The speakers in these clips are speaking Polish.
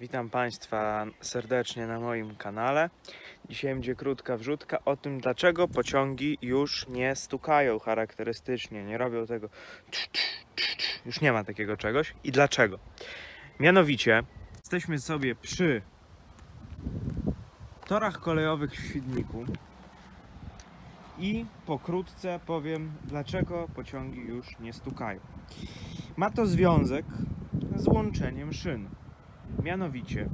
Witam Państwa serdecznie na moim kanale. Dzisiaj będzie krótka wrzutka o tym, dlaczego pociągi już nie stukają charakterystycznie, nie robią tego. Już nie ma takiego czegoś. I dlaczego? Mianowicie, jesteśmy sobie przy torach kolejowych w Świdniku i pokrótce powiem, dlaczego pociągi już nie stukają. Ma to związek z łączeniem szyn. Mianowicie,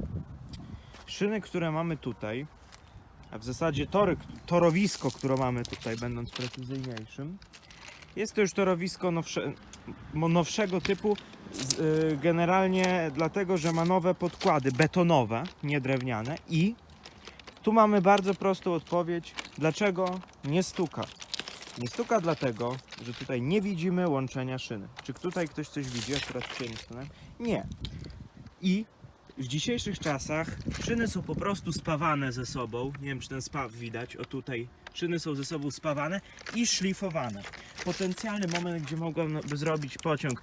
szyny, które mamy tutaj, a w zasadzie tory, torowisko, które mamy tutaj, będąc precyzyjniejszym, jest to już torowisko nowsze, nowszego typu, y, generalnie dlatego, że ma nowe podkłady betonowe, nie drewniane i tu mamy bardzo prostą odpowiedź, dlaczego nie stuka. Nie stuka dlatego, że tutaj nie widzimy łączenia szyny. Czy tutaj ktoś coś widzi, akurat stanąłem? Nie. I w dzisiejszych czasach szyny są po prostu spawane ze sobą. Nie wiem, czy ten spaw widać. O tutaj szyny są ze sobą spawane i szlifowane. Potencjalny moment, gdzie mogłoby zrobić pociąg,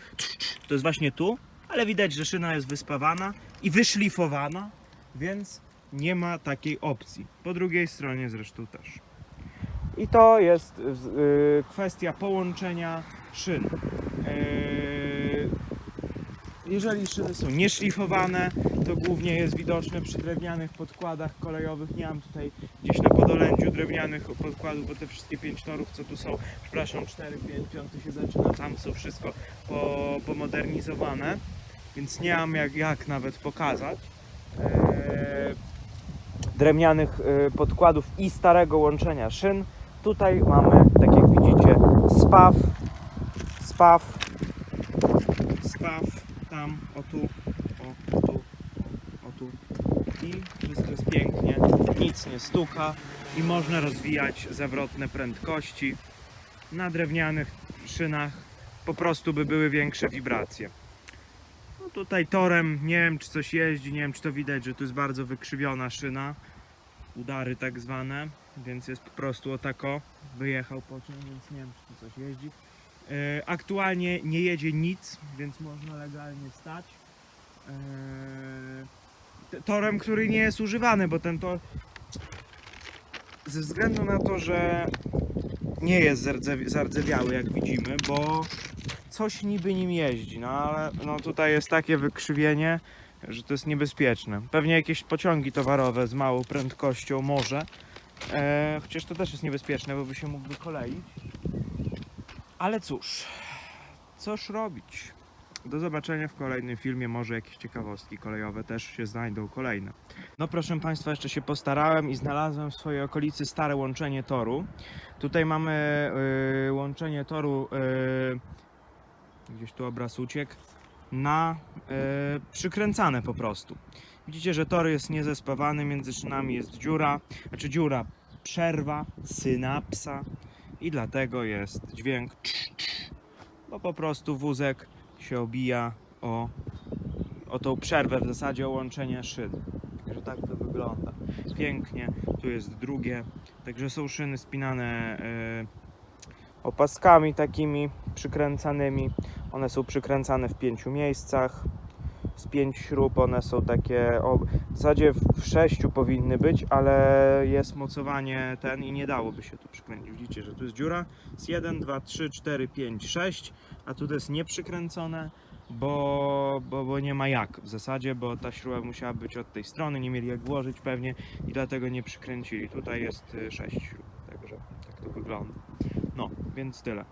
to jest właśnie tu, ale widać, że szyna jest wyspawana i wyszlifowana, więc nie ma takiej opcji. Po drugiej stronie zresztą też. I to jest y, kwestia połączenia szyn. Jeżeli szyny są nieszlifowane, to głównie jest widoczne przy drewnianych podkładach kolejowych. Nie mam tutaj gdzieś na Podolędziu drewnianych podkładów, bo te wszystkie pięć torów, co tu są, przepraszam, 4, 5, 5 się zaczyna, tam są wszystko po, pomodernizowane, więc nie mam jak, jak nawet pokazać. Eee, drewnianych e, podkładów i starego łączenia szyn. Tutaj mamy, tak jak widzicie, spaw, spaw, spaw, tam, o tu, o, tu, o tu. I wszystko jest pięknie, nic nie stuka i można rozwijać zawrotne prędkości. Na drewnianych szynach po prostu by były większe wibracje. No tutaj torem, nie wiem czy coś jeździ, nie wiem czy to widać, że tu jest bardzo wykrzywiona szyna. Udary tak zwane, więc jest po prostu o tako. Wyjechał pociąg, więc nie wiem czy tu coś jeździ. E, aktualnie nie jedzie nic, więc można legalnie stać. E, torem, który nie jest używany, bo ten tor ze względu na to, że nie jest zardzewi- zardzewiały jak widzimy, bo coś niby nim jeździ, no ale no tutaj jest takie wykrzywienie, że to jest niebezpieczne. Pewnie jakieś pociągi towarowe z małą prędkością może, e, chociaż to też jest niebezpieczne, bo by się mógł wykoleić. Ale cóż, cóż robić? Do zobaczenia w kolejnym filmie, może jakieś ciekawostki kolejowe też się znajdą kolejne. No proszę Państwa, jeszcze się postarałem i znalazłem w swojej okolicy stare łączenie toru. Tutaj mamy y, łączenie toru y, gdzieś tu obraz uciekł, na e, przykręcane po prostu. Widzicie, że tor jest niezespawany, między szynami jest dziura, znaczy dziura, przerwa, synapsa i dlatego jest dźwięk, bo po prostu wózek się obija o, o tą przerwę, w zasadzie o łączenie szyn. Także tak to wygląda. Pięknie, tu jest drugie, także są szyny spinane e, opaskami takimi przykręcanymi. One są przykręcane w pięciu miejscach. Z pięć śrub one są takie. O, w zasadzie w sześciu powinny być, ale jest mocowanie ten i nie dałoby się tu przykręcić. Widzicie, że tu jest dziura. Z 1, 2, 3, 4, 5, 6, a tu jest nieprzykręcone, bo, bo, bo nie ma jak w zasadzie, bo ta śruba musiała być od tej strony, nie mieli jak włożyć pewnie i dlatego nie przykręcili. Tutaj jest 6 śrub, także tak to wygląda. No, więc tyle.